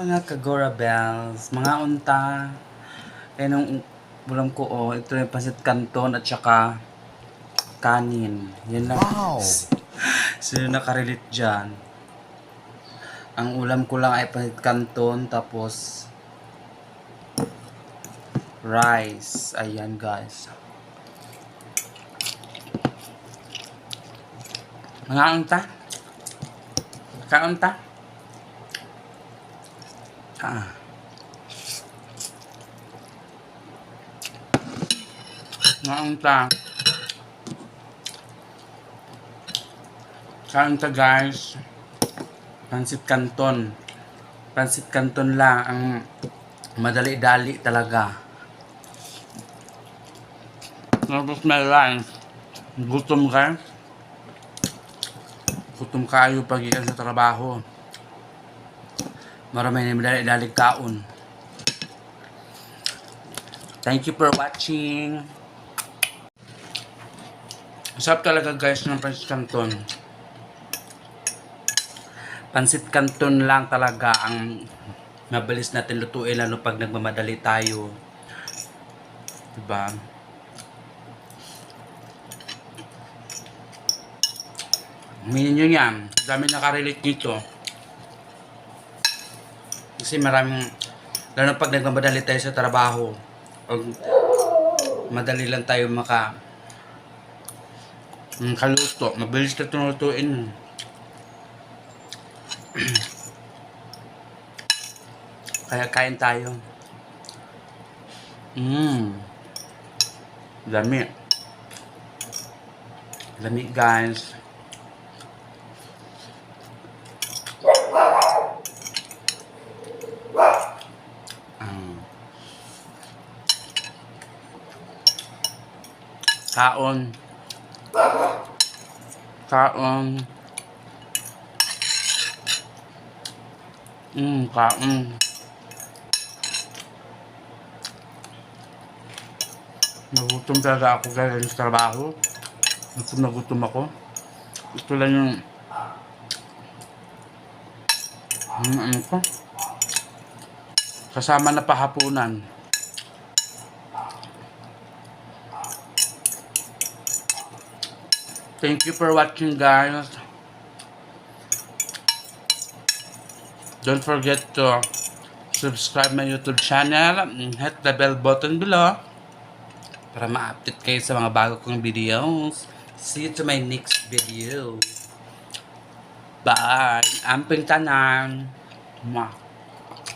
mga kagora bells, mga unta. Kaya nung ulam ko, oh, ito yung pasit canton at saka kanin. Yan lang. Wow! Sino nakarelate dyan? Ang ulam ko lang ay pasit canton, tapos rice. Ayan, guys. Mga unta? Kaunta? Ah. Mga unta. Kaunta guys. Pansit Canton. Pansit Canton lang ang madali-dali talaga. Tapos may rice. Gutom ka. Gutom kayo pag sa trabaho. Marami na madali-dali kaon. Thank you for watching. Masarap talaga guys ng Pansit Canton. Pansit Canton lang talaga ang mabilis natin lutuin lalo pag nagmamadali tayo. Diba? Huminin nyo yan. Dami nakarelate dito. Kasi maraming, lalo pag nagmamadali tayo sa trabaho, pag madali lang tayo maka mm, kaluto, mabilis na tunulutuin. Kaya kain tayo. Mmm. Lami. Lami guys. Mm. Kaon. Kaon. Mm, kaon. Nagutom talaga ako galing sa trabaho. Gutom na gutom ako. Ito lang yung yung ano ko. Kasama na pahapunan. Thank you for watching guys. Don't forget to subscribe my YouTube channel and hit the bell button below para ma-update kayo sa mga bago kong videos. See you to my next video. Bye! Amping tanan! Mwah!